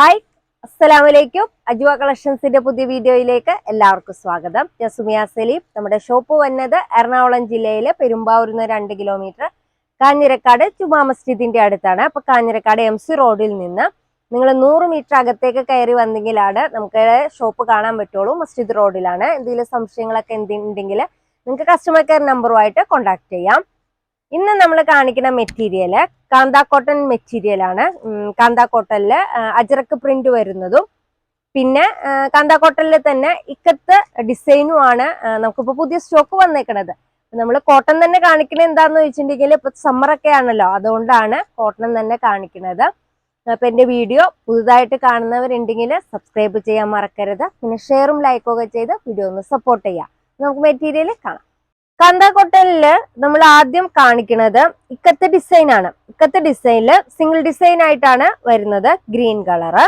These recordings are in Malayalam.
ഹായ് അസ്സലാമു അലൈക്കും അജ്വ കളക്ഷൻസിന്റെ പുതിയ വീഡിയോയിലേക്ക് എല്ലാവർക്കും സ്വാഗതം. ഞാൻ സുമിയ സലീം. നമ്മുടെ ഷോപ്പ് വന്നത് എറണാകുളം ജില്ലയിലെ പെരുമ്പാവൂരിൽ നിന്ന് രണ്ട് കിലോമീറ്റർ കാഞ്ഞിരക്കാട് ജുമാ മസ്ജിദിന്റെ അടുത്താണ്. അപ്പൊ കാഞ്ഞിരക്കാട് എം സി റോഡിൽ നിന്ന് നിങ്ങൾ നൂറ് മീറ്റർ അകത്തേക്ക് കയറി വന്നെങ്കിലാണ് നമുക്ക് ഷോപ്പ് കാണാൻ പറ്റുള്ളൂ. മസ്ജിദ് റോഡിലാണ്. എന്തെങ്കിലും സംശയങ്ങളൊക്കെ എന്തുണ്ടെങ്കിൽ നിങ്ങൾക്ക് കസ്റ്റമർ കെയർ നമ്പറുമായിട്ട് കോൺടാക്ട് ചെയ്യാം. ഇന്ന് നമ്മൾ കാണിക്കുന്ന മെറ്റീരിയൽ കാന്താ കോട്ടൺ മെറ്റീരിയൽ ആണ് കാന്ത കോട്ടണിൽ അജറക്ക് പ്രിന്റ് വരുന്നതും. പിന്നെ കാന്ത കോട്ടണിൽ തന്നെ ഇക്കത്ത് ഡിസൈനും ആണ് നമുക്കിപ്പോ പുതിയ സ്റ്റോക്ക് വന്നേക്കണത്. നമ്മൾ കോട്ടൺ തന്നെ കാണിക്കണത് എന്താന്ന് വെച്ചിട്ടുണ്ടെങ്കിൽ ഇപ്പൊ സമ്മറൊക്കെ ആണല്ലോ അതുകൊണ്ടാണ് കോട്ടൺ തന്നെ കാണിക്കുന്നത് അപ്പൊ എന്റെ വീഡിയോ പുതുതായിട്ട് കാണുന്നവരുണ്ടെങ്കിൽ സബ്സ്ക്രൈബ് ചെയ്യാൻ മറക്കരുത്. പിന്നെ ഷെയറും ലൈക്കും ഒക്കെ ചെയ്ത് വീഡിയോ ഒന്ന് സപ്പോർട്ട് ചെയ്യാം. നമുക്ക് മെറ്റീരിയൽ കാണാം. കാന്താ കോട്ടണിൽ നമ്മൾ ആദ്യം കാണിക്കുന്നത് ഇക്കത്തെ ഡിസൈൻ ആണ്. ഇക്കത്തെ ഡിസൈനിൽ സിംഗിൾ ഡിസൈൻ ആയിട്ടാണ് വരുന്നത് ഗ്രീൻ കളറ്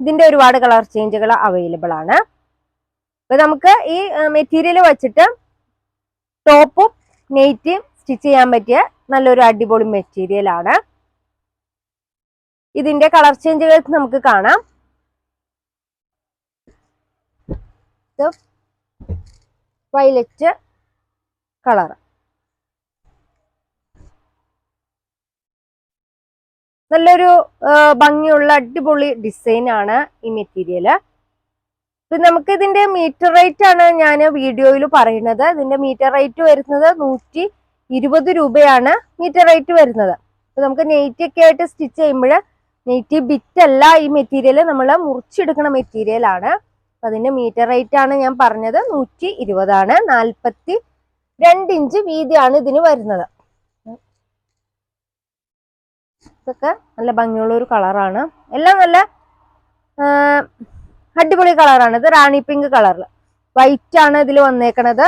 ഇതിന്റെ ഒരുപാട് കളർ ചേഞ്ചുകൾ അവൈലബിൾ ആണ്. അപ്പൊ നമുക്ക് ഈ മെറ്റീരിയൽ വെച്ചിട്ട് ടോപ്പും നെയ്റ്റും സ്റ്റിച്ച് ചെയ്യാൻ പറ്റിയ നല്ലൊരു അടിപൊളി മെറ്റീരിയൽ ആണ്. ഇതിന്റെ കളർ ചേഞ്ചുകൾ നമുക്ക് കാണാം. Violet colour. നല്ലൊരു ഭംഗിയുള്ള അടിപൊളി ഡിസൈൻ ആണ് ഈ മെറ്റീരിയൽ ഇപ്പൊ നമുക്ക് ഇതിന്റെ മീറ്റർ റേറ്റ് ആണ് ഞാൻ വീഡിയോയിൽ പറയുന്നത്. ഇതിന്റെ മീറ്റർ റേറ്റ് വരുന്നത് നൂറ്റി ഇരുപത് രൂപയാണ് മീറ്റർ റേറ്റ് വരുന്നത്. അപ്പൊ നമുക്ക് നെയ്റ്റ് ഒക്കെ ആയിട്ട് സ്റ്റിച്ച് ചെയ്യുമ്പോൾ നെയ്റ്റ് ബിറ്റ് അല്ല ഈ മെറ്റീരിയൽ നമ്മൾ മുറിച്ചെടുക്കുന്ന മെറ്റീരിയൽ ആണ്. അതിന്റെ മീറ്റർ റേറ്റ് ആണ് ഞാൻ പറഞ്ഞത് നൂറ്റി ഇരുപതാണ് നാൽപ്പത്തി രണ്ട് ഇഞ്ച് വീതിയാണ് ഇതിന് വരുന്നത്. ഇതൊക്കെ നല്ല ഭംഗിയുള്ള ഒരു കളറാണ്. എല്ലാം നല്ല അടിപൊളി കളറാണ്. ഇത് റാണി പിങ്ക് കളറിൽ വൈറ്റ് ആണ് ഇതിൽ വന്നേക്കണത്.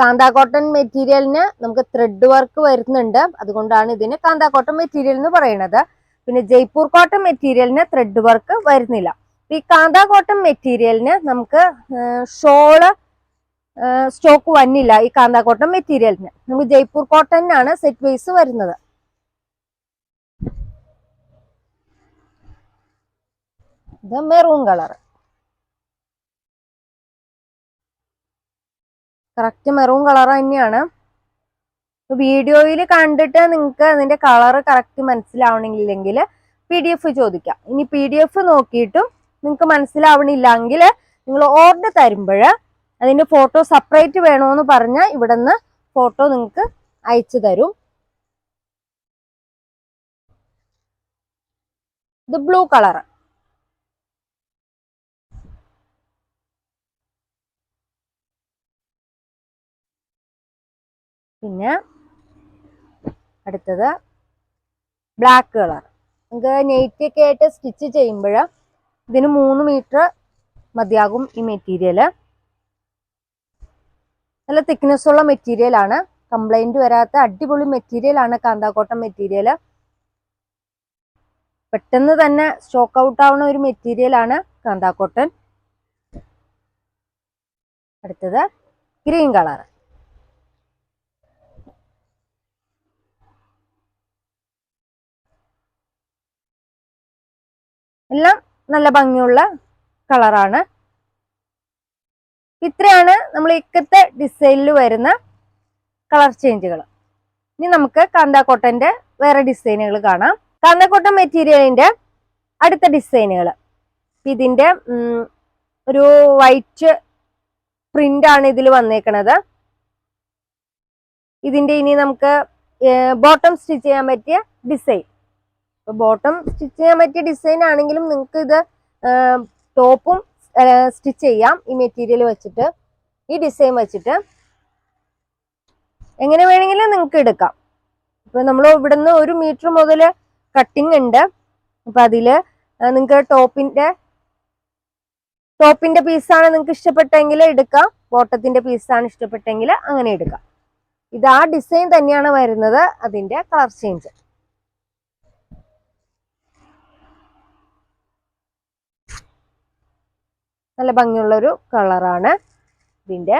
കാന്താ കോട്ടൺ മെറ്റീരിയലിന് നമുക്ക് ത്രെഡ് വർക്ക് വരുന്നുണ്ട്. അതുകൊണ്ടാണ് ഇതിന് കാന്താ കോട്ടൺ മെറ്റീരിയൽ എന്ന് പറയുന്നത്. പിന്നെ ജയ്പൂർ കോട്ടൺ മെറ്റീരിയലിന് ത്രെഡ് വർക്ക് വരുന്നില്ല. ഈ കാന്താ കോട്ടൺ മെറ്റീരിയലിന് നമുക്ക് ഷോൾ സ്റ്റോക്ക് വന്നില്ല ഈ കാന്താ കോട്ടൺ മെറ്റീരിയലിന് നമുക്ക് ജയ്പൂർ കോട്ടണിനാണ് സെറ്റ് വൈസ് വരുന്നത്. ഇത് maroon colour correct maroon colour തന്നെയാണ്. വീഡിയോയിൽ കണ്ടിട്ട് നിങ്ങൾക്ക് അതിന്റെ കളർ കറക്റ്റ് മനസ്സിലാവണില്ലെങ്കിൽ പി ഡി എഫ് ചോദിക്കാം. ഇനി പി ഡി എഫ് നോക്കിയിട്ടും നിങ്ങൾക്ക് മനസ്സിലാവണില്ലെങ്കിൽ നിങ്ങൾ ഓർഡർ തരുമ്പോൾ അതിന്റെ ഫോട്ടോ സെപ്പറേറ്റ് വേണമെന്ന് പറഞ്ഞാൽ ഇവിടെ ഫോട്ടോ നിങ്ങൾക്ക് അയച്ചു തരും. ഇത് ബ്ലൂ കളർ പിന്നെ അടുത്തത് ബ്ലാക്ക് കളർ. നമുക്ക് നെയ്റ്റ് ഒക്കെ ആയിട്ട് സ്റ്റിച്ച് ചെയ്യുമ്പോൾ ഇതിന് മൂന്ന് മീറ്റർ മതിയാകും ഈ മെറ്റീരിയൽ നല്ല തിക്നെസ് ഉള്ള മെറ്റീരിയൽ ആണ്. കംപ്ലൈന്റ് വരാത്ത അടിപൊളി മെറ്റീരിയൽ ആണ് കാന്താക്കോട്ടം മെറ്റീരിയൽ പെട്ടെന്ന് തന്നെ സ്റ്റോക്ക് ഔട്ട് ആവുന്ന ഒരു മെറ്റീരിയൽ ആണ് കാന്താക്കോട്ടൻ. അടുത്തത് ഗ്രീൻ കളർ എല്ലാം നല്ല ഭംഗിയുള്ള കളറാണ് ഇത്രയാണ് നമ്മൾ ഇക്കത്തെ ഡിസൈനിൽ വരുന്ന കളർ ചേഞ്ചുകൾ ഇനി നമുക്ക് കാന്താക്കോട്ടന്റെ വേറെ ഡിസൈനുകൾ കാണാം. കാന്താക്കോട്ടൻ മെറ്റീരിയലിന്റെ അടുത്ത ഡിസൈനുകൾ ഇതിന്റെ ഒരു വൈറ്റ് പ്രിന്റ് ആണ് ഇതിൽ വന്നേക്കണത്. ഇതിന്റെ ഇനി നമുക്ക് ബോട്ടം സ്റ്റിച്ച് ചെയ്യാൻ പറ്റിയ ഡിസൈൻ ബോട്ടം സ്റ്റിച്ച് ചെയ്യാൻ പറ്റിയ ഡിസൈൻ ആണെങ്കിലും നിങ്ങൾക്ക് ഇത് ടോപ്പും സ്റ്റിച്ച് ചെയ്യാം. ഈ മെറ്റീരിയൽ വെച്ചിട്ട് ഈ ഡിസൈൻ വെച്ചിട്ട്. എങ്ങനെ വേണമെങ്കിലും നിങ്ങൾക്ക് എടുക്കാം. ഇപ്പൊ നമ്മൾ ഇവിടുന്ന് ഒരു മീറ്റർ മുതൽ കട്ടിങ് ഉണ്ട്. അപ്പൊ അതിൽ നിങ്ങൾക്ക് ടോപ്പിന്റെ ടോപ്പിന്റെ പീസാണ് നിങ്ങൾക്ക് ഇഷ്ടപ്പെട്ടെങ്കിൽ എടുക്കാം. ബോട്ടത്തിന്റെ പീസാണ് ഇഷ്ടപ്പെട്ടെങ്കിൽ അങ്ങനെ എടുക്കാം. ഇത് ആ ഡിസൈൻ തന്നെയാണ് വരുന്നത്. അതിന്റെ കളർ ചേഞ്ച് നല്ല ഭംഗിയുള്ള ഒരു കളറാണ്. ഇതിന്റെ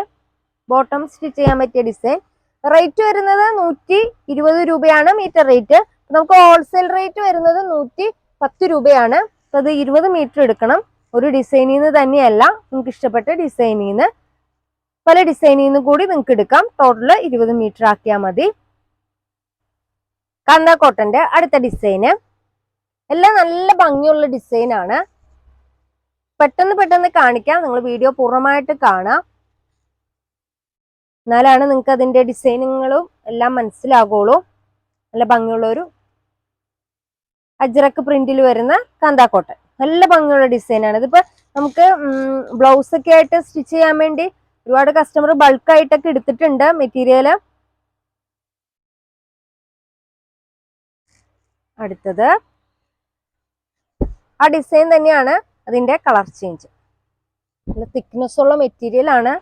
ബോട്ടം സ്റ്റിച്ച് ചെയ്യാൻ പറ്റിയ ഡിസൈൻ. റേറ്റ് വരുന്നത് നൂറ്റി ഇരുപത് രൂപയാണ് മീറ്റർ റേറ്റ്. നമുക്ക് ഹോൾസെയിൽ റേറ്റ് വരുന്നത് നൂറ്റി പത്ത് രൂപയാണ്. അപ്പം അത് ഇരുപത് മീറ്റർ എടുക്കണം. ഒരു ഡിസൈനിൽ നിന്ന് തന്നെയല്ല നിങ്ങൾക്ക് ഇഷ്ടപ്പെട്ട ഡിസൈനിൽ നിന്ന് പല ഡിസൈനിൽ നിന്ന് കൂടി നിങ്ങൾക്ക് എടുക്കാം. ടോട്ടൽ ഇരുപത് മീറ്റർ ആക്കിയാൽ മതി. കന്ന കോട്ടന്റെ അടുത്ത ഡിസൈന്. എല്ലാം നല്ല ഭംഗിയുള്ള ഡിസൈൻ ആണ് പെട്ടെന്ന് പെട്ടെന്ന് കാണിക്കാം. നിങ്ങൾ വീഡിയോ പൂർണമായിട്ട് കാണാം. എന്നാലാണ് നിങ്ങൾക്ക് അതിന്റെ ഡിസൈനുകളും എല്ലാം മനസ്സിലാകുള്ളൂ. നല്ല ഭംഗിയുള്ള ഒരു അജ്രക്ക് പ്രിന്റിൽ വരുന്ന കാന്താക്കോട്ടൻ. നല്ല ഭംഗിയുള്ള ഡിസൈനാണ് ഇതിപ്പോ നമുക്ക് ബ്ലൗസ് ഒക്കെ ആയിട്ട് സ്റ്റിച്ച് ചെയ്യാൻ വേണ്ടി ഒരുപാട് കസ്റ്റമർ ബൾക്കായിട്ടൊക്കെ എടുത്തിട്ടുണ്ട് മെറ്റീരിയൽ അടുത്തത്. ആ ഡിസൈൻ തന്നെയാണ്. അതിന്റെ കളർ ചേഞ്ച്. നല്ല തിക്നെസ് ഉള്ള മെറ്റീരിയൽ ആണ്.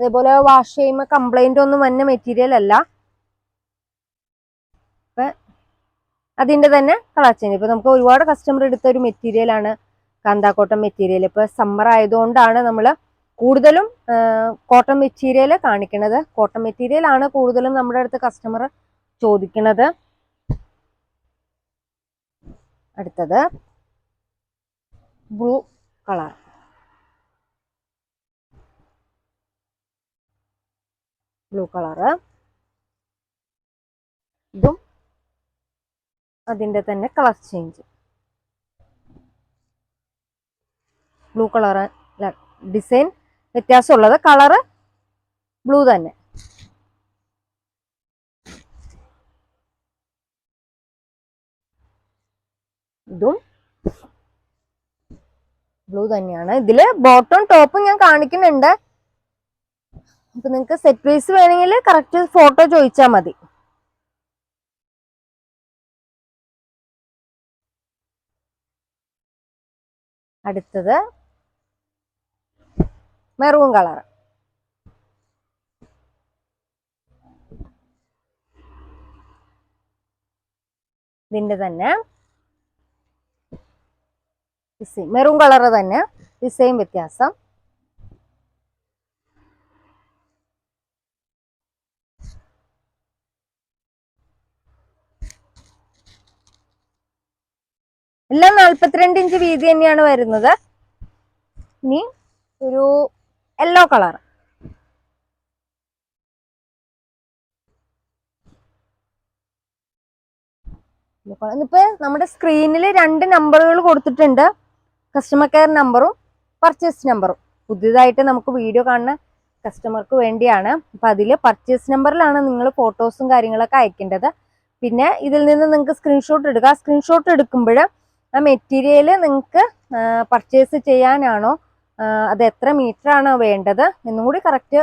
അതേപോലെ വാഷ് ചെയ്യുമ്പോൾ കംപ്ലൈന്റ് ഒന്നും വന്ന മെറ്റീരിയൽ അല്ല. അപ്പം അതിന്റെ തന്നെ കളർ ചേഞ്ച്. ഇപ്പം നമുക്ക് ഒരുപാട് കസ്റ്റമർ എടുത്ത ഒരു മെറ്റീരിയൽ ആണ് കാന്താക്കോട്ടൺ മെറ്റീരിയൽ ഇപ്പൊ സമ്മർ ആയതുകൊണ്ടാണ് നമ്മൾ കൂടുതലും കോട്ടൺ മെറ്റീരിയൽ കാണിക്കുന്നത് കോട്ടൺ മെറ്റീരിയൽ ആണ് കൂടുതലും നമ്മുടെ അടുത്ത് കസ്റ്റമർ ചോദിക്കുന്നത് അടുത്തത് ബ്ലൂ കളർ. Blue colour. ഇതും അതിന്റെ തന്നെ colour change. Blue colour design വ്യത്യാസമുള്ളത് colour blue തന്നെ. ഇതും ബ്ലൂ തന്നെയാണ്. ഇതിൽ ബോട്ടം ടോപ്പും ഞാൻ കാണിക്കുന്നുണ്ട്. അപ്പൊ നിങ്ങക്ക് സെറ്റ് പീസ് വേണമെങ്കിൽ കറക്റ്റ് ഫോട്ടോ ചോദിച്ചാൽ മതി. അടുത്തത് മെറൂൺ കളർ ഇതിന്റെ തന്നെ ഡിസൈൻ മെറൂൺ കളർ തന്നെ. ഡിസൈൻ വ്യത്യാസം. എല്ലാം നാൽപ്പത്തിരണ്ട് ഇഞ്ച് വീതി തന്നെയാണ് വരുന്നത്. ഇനി ഒരു യെല്ലോ കളർ ഇപ്പൊ നമ്മുടെ സ്ക്രീനിൽ രണ്ട് നമ്പറുകൾ കൊടുത്തിട്ടുണ്ട്. കസ്റ്റമർ കെയർ നമ്പറും പർച്ചേസ് നമ്പറും പുതിയതായിട്ട് നമുക്ക് വീഡിയോ കാണുന്ന കസ്റ്റമർക്ക് വേണ്ടിയാണ്. അപ്പം അതിൽ പർച്ചേസ് നമ്പറിലാണ് നിങ്ങൾ ഫോട്ടോസും കാര്യങ്ങളൊക്കെ അയക്കേണ്ടത്. പിന്നെ ഇതിൽ നിന്ന് നിങ്ങൾക്ക് സ്ക്രീൻഷോട്ട് എടുക്കുക സ്ക്രീൻഷോട്ട് എടുക്കുമ്പോൾ ആ മെറ്റീരിയൽ നിങ്ങൾക്ക് പർച്ചേസ് ചെയ്യാനാണോ അത് എത്ര മീറ്റർ ആണോ വേണ്ടത് എന്നും കൂടി കറക്റ്റ്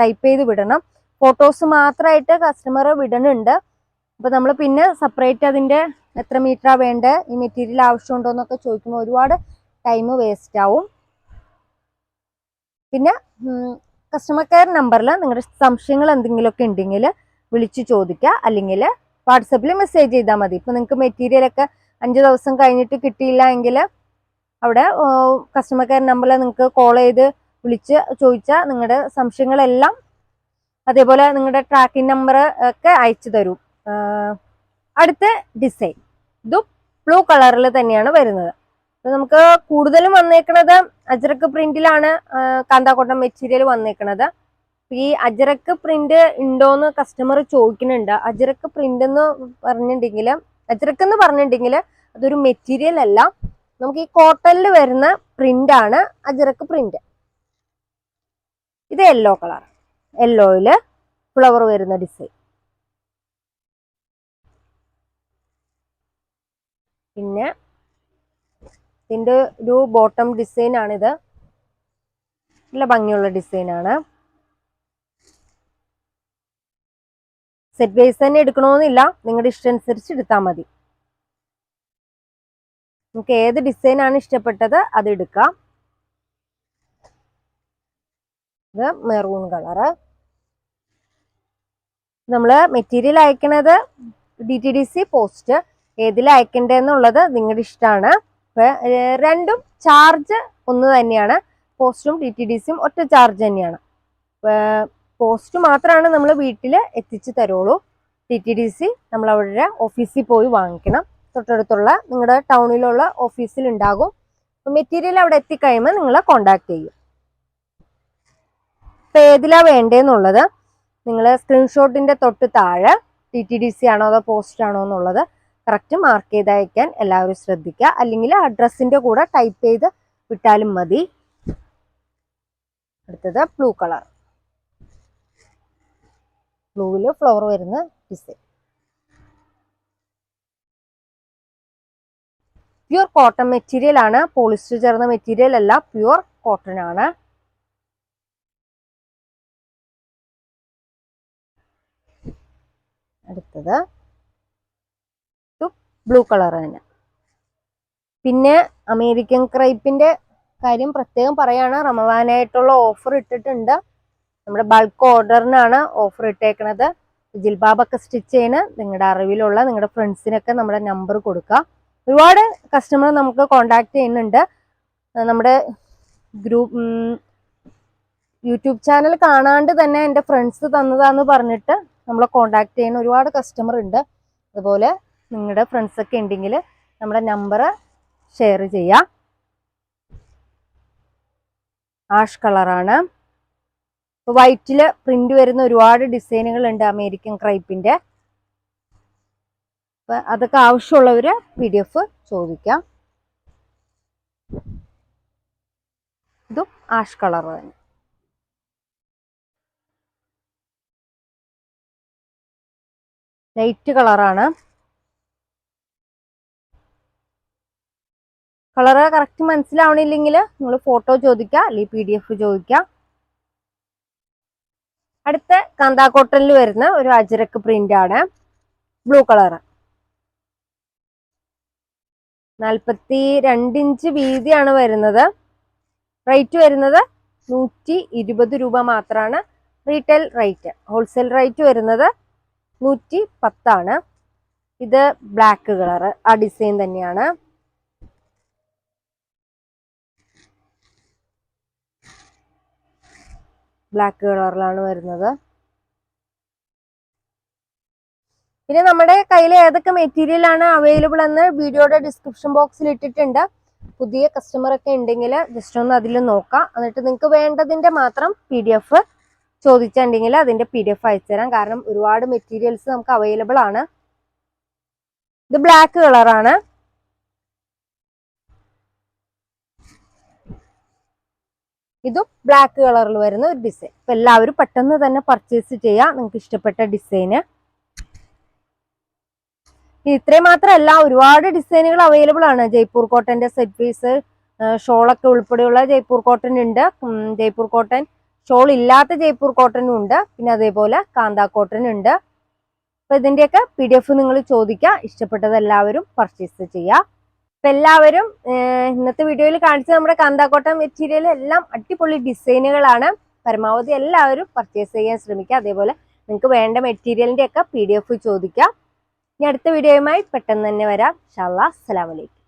ടൈപ്പ് ചെയ്ത് വിടണം. ഫോട്ടോസ് മാത്രമായിട്ട് കസ്റ്റമർ വിടണുണ്ട്. അപ്പോൾ നമ്മൾ പിന്നെ സെപ്പറേറ്റ് അതിന്റെ എത്ര മീറ്ററാണ് വേണ്ടത് ഈ മെറ്റീരിയൽ ആവശ്യമുണ്ടോ എന്നൊക്കെ ചോദിക്കുമ്പോൾ ഒരുപാട് ടൈം വേസ്റ്റ് ആവും. പിന്നെ കസ്റ്റമർ കെയർ നമ്പറിൽ നിങ്ങളുടെ സംശയങ്ങൾ എന്തെങ്കിലുമൊക്കെ ഉണ്ടെങ്കിൽ വിളിച്ചു ചോദിക്കുക അല്ലെങ്കിൽ വാട്സപ്പിൽ മെസ്സേജ് ചെയ്താൽ മതി. ഇപ്പം നിങ്ങൾക്ക് മെറ്റീരിയലൊക്കെ അഞ്ച് ദിവസം കഴിഞ്ഞിട്ട് കിട്ടിയില്ല എങ്കിൽ അവിടെ കസ്റ്റമർ കെയർ നമ്പറിൽ നിങ്ങൾക്ക് കോൾ ചെയ്ത് വിളിച്ച് ചോദിച്ചാൽ നിങ്ങളുടെ സംശയങ്ങളെല്ലാം അതേപോലെ നിങ്ങളുടെ ട്രാക്കിംഗ് നമ്പർ ഒക്കെ അയച്ചു തരും. അടുത്ത ഡിസൈൻ ഇതും ബ്ലൂ കളറിൽ തന്നെയാണ് വരുന്നത്. നമുക്ക് കൂടുതലും വന്നേക്കുന്നത് അജ്രക്ക് പ്രിന്റിലാണ് കാന്താക്കോട്ടം മെറ്റീരിയൽ വന്നേക്കുന്നത് ഈ അജ്രക്ക് പ്രിന്റ് ഉണ്ടോന്ന് കസ്റ്റമർ ചോദിക്കുന്നുണ്ട്. അജ്രക്ക് പ്രിന്റ് എന്ന് പറഞ്ഞിട്ടുണ്ടെങ്കിൽ അജ്രക്ക് എന്ന് പറഞ്ഞിട്ടുണ്ടെങ്കിൽ അതൊരു മെറ്റീരിയൽ അല്ല. നമുക്ക് ഈ കോട്ടണിൽ വരുന്ന പ്രിന്റ് ആണ് അജ്രക്ക് പ്രിന്റ് ഇത് യെല്ലോ കളർ യെല്ലോയിൽ ഫ്ലവർ വരുന്ന ഡിസൈൻ പിന്നെ ഇതിന്റെ ഒരു ബോട്ടം ഡിസൈൻ ആണിത്. നല്ല ഭംഗിയുള്ള ഡിസൈനാണ് സെറ്റ് ബേസ് തന്നെ എടുക്കണമെന്നില്ല നിങ്ങളുടെ ഇഷ്ടം അനുസരിച്ച് എടുത്താൽ മതി. നിങ്ങൾക്ക് ഏത് ഡിസൈൻ ആണ് ഇഷ്ടപ്പെട്ടത് അത് എടുക്കാം. ഇത് മെറൂൺ കളറ് നമ്മൾ material അയക്കണത് D T D C post ഏതിൽ അയക്കണ്ടേന്നുള്ളത് നിങ്ങളുടെ ഇഷ്ടമാണ് രണ്ടും ചാർജ് ഒന്ന് തന്നെയാണ്. പോസ്റ്റും ഡി ടി ഡി സിയും ഒറ്റ ചാർജ് തന്നെയാണ്. പോസ്റ്റ് മാത്രമാണ് നമ്മൾ വീട്ടിൽ എത്തിച്ചു തരുള്ളൂ. ടി ടി ഡി സി നമ്മൾ അവരുടെ ഓഫീസിൽ പോയി വാങ്ങിക്കണം. തൊട്ടടുത്തുള്ള നിങ്ങളുടെ ടൗണിലുള്ള ഓഫീസിൽ ഉണ്ടാകും മെറ്റീരിയൽ അവിടെ എത്തിക്കഴിയുമ്പോൾ നിങ്ങളെ കോണ്ടാക്ട് ചെയ്യും. ഇപ്പം ഏതിലാ വേണ്ടതെന്നുള്ളത് നിങ്ങൾ സ്ക്രീൻഷോട്ടിന്റെ തൊട്ട് താഴെ ടി ടി ഡി സി ആണോ അതോ പോസ്റ്റ് ആണോ എന്നുള്ളത് കറക്റ്റ് മാർക്ക് ചെയ്ത് അയക്കാൻ എല്ലാവരും ശ്രദ്ധിക്കുക. അല്ലെങ്കിൽ അഡ്രസ്സിന്റെ കൂടെ ടൈപ്പ് ചെയ്ത് വിട്ടാലും മതി. അടുത്തത് ബ്ലൂ കളർ ബ്ലൂവിൽ ഫ്ലവർ വരുന്ന ഡിസൈൻ പ്യുർ കോട്ടൺ മെറ്റീരിയൽ ആണ്. പോളിസ്റ്റർ ചേർന്ന മെറ്റീരിയൽ അല്ല. പ്യുർ കോട്ടൺ ആണ്. അടുത്തത് ബ്ലൂ കളർ തന്നെ. പിന്നെ അമേരിക്കൻ ക്രൈപ്പിന്റെ കാര്യം പ്രത്യേകം പറയാണ്. റമദാനായിട്ടുള്ള ഓഫർ ഇട്ടിട്ടുണ്ട്. നമ്മുടെ ബൾക്ക് ഓർഡറിനാണ് ഓഫർ ഇട്ടേക്കണത്. ജിൽബാബൊക്കെ സ്റ്റിച്ച് ചെയ്യുന്ന നിങ്ങളുടെ അറിവിലുള്ള നിങ്ങളുടെ ഫ്രണ്ട്സിനൊക്കെ നമ്മുടെ നമ്പർ കൊടുക്കുക ഒരുപാട് കസ്റ്റമർ നമുക്ക് കോണ്ടാക്ട് ചെയ്യുന്നുണ്ട്. നമ്മുടെ ഗ്രൂപ്പ് യൂട്യൂബ് ചാനൽ കാണാണ്ട് തന്നെ എന്റെ ഫ്രണ്ട്സ് തന്നതാന്ന് പറഞ്ഞിട്ട് നമ്മളെ കോണ്ടാക്ട് ചെയ്യുന്ന ഒരുപാട് കസ്റ്റമർ ഉണ്ട്. അതുപോലെ നിങ്ങളുടെ ഫ്രണ്ട്സൊക്കെ ഉണ്ടെങ്കിൽ നമ്മുടെ നമ്പർ ഷെയർ ചെയ്യാം. ആഷ് കളറാണ് ഇപ്പോൾ വൈറ്റിൽ പ്രിന്റ് വരുന്ന ഒരുപാട് ഡിസൈനുകൾ ഉണ്ട് അമേരിക്കൻ ക്രൈപ്പിന്റെ അപ്പോൾ അതൊക്കെ ആവശ്യമുള്ളവർ പി ഡി എഫ് ചോദിക്കാം. ഇതും ആഷ് കളർ തന്നെ ലൈറ്റ് കളറാണ് കളറ് കറക്റ്റ് മനസ്സിലാവണില്ലെങ്കിൽ നിങ്ങൾ ഫോട്ടോ ചോദിക്കുക അല്ലെങ്കിൽ പി ഡി എഫ് ചോദിക്കുക അടുത്ത കാന്താ കോട്ടണിൽ വരുന്ന ഒരു അജരക്ക് പ്രിന്റ് ആണ്. ബ്ലൂ കളർ നാൽപ്പത്തി രണ്ട് ഇഞ്ച് വീതിയാണ് വരുന്നത്. റേറ്റ് വരുന്നത് നൂറ്റി ഇരുപത് രൂപ മാത്രമാണ് റീറ്റെയിൽ റേറ്റ് ഹോൾസെയിൽ റേറ്റ് വരുന്നത് നൂറ്റി പത്താണ് ഇത് ബ്ലാക്ക് കളർ ആ ഡിസൈൻ തന്നെയാണ്. ബ്ലാക്ക് കളറിലാണ് വരുന്നത്. പിന്നെ നമ്മുടെ കയ്യിൽ ഏതൊക്കെ മെറ്റീരിയൽ ആണ് അവൈലബിൾ എന്ന് വീഡിയോയുടെ ഡിസ്ക്രിപ്ഷൻ ബോക്സിൽ ഇട്ടിട്ടുണ്ട്. പുതിയ കസ്റ്റമർ ഒക്കെ ഉണ്ടെങ്കിൽ ജസ്റ്റ് ഒന്ന് അതിൽ നോക്കാം. എന്നിട്ട് നിങ്ങൾക്ക് വേണ്ടതിന്റെ മാത്രം പി ഡി എഫ് ചോദിച്ചിട്ടുണ്ടെങ്കിൽ അതിന്റെ പി ഡി എഫ് അയച്ചു തരാം. കാരണം ഒരുപാട് മെറ്റീരിയൽസ് നമുക്ക് അവൈലബിൾ ആണ്. ഇത് ബ്ലാക്ക് കളറാണ് ഇതും ബ്ലാക്ക് കളറിൽ വരുന്ന ഒരു ഡിസൈൻ ഇപ്പൊ എല്ലാവരും പെട്ടെന്ന് തന്നെ പർച്ചേസ് ചെയ്യാം. നിങ്ങൾക്ക് ഇഷ്ടപ്പെട്ട ഡിസൈന് ഇത്രയും മാത്രമല്ല ഒരുപാട് ഡിസൈനുകൾ അവൈലബിൾ ആണ്. ജയ്പൂർ കോട്ടന്റെ സെറ്റ് പീസ് ഷോളൊക്കെ ഉൾപ്പെടെയുള്ള ജയ്പൂർ കോട്ടൺ ഉണ്ട്. ജയ്പൂർ കോട്ടൺ ഷോൾ ഇല്ലാത്ത ജയ്പൂർ കോട്ടനും ഉണ്ട്. പിന്നെ അതേപോലെ കാന്താ കോട്ടൺ ഉണ്ട്. അപ്പൊ ഇതിന്റെയൊക്കെ പി ഡി എഫ് നിങ്ങൾ ചോദിക്കുക ഇഷ്ടപ്പെട്ടത് എല്ലാവരും പർച്ചേസ് ചെയ്യുക അപ്പൊ എല്ലാവരും ഇന്നത്തെ വീഡിയോയിൽ കാണിച്ച നമ്മുടെ കാന്താക്കോട്ട മെറ്റീരിയൽ എല്ലാം അടിപൊളി ഡിസൈനുകളാണ്. പരമാവധി എല്ലാവരും പർച്ചേസ് ചെയ്യാൻ ശ്രമിക്കുക. അതേപോലെ നിങ്ങൾക്ക് വേണ്ട മെറ്റീരിയലിന്റെ ഒക്കെ പി ഡി എഫ് ചോദിക്കാം. ഇനി അടുത്ത വീഡിയോയുമായി പെട്ടെന്ന് തന്നെ വരാം. ഷാ അസ്സലാമലൈക്കും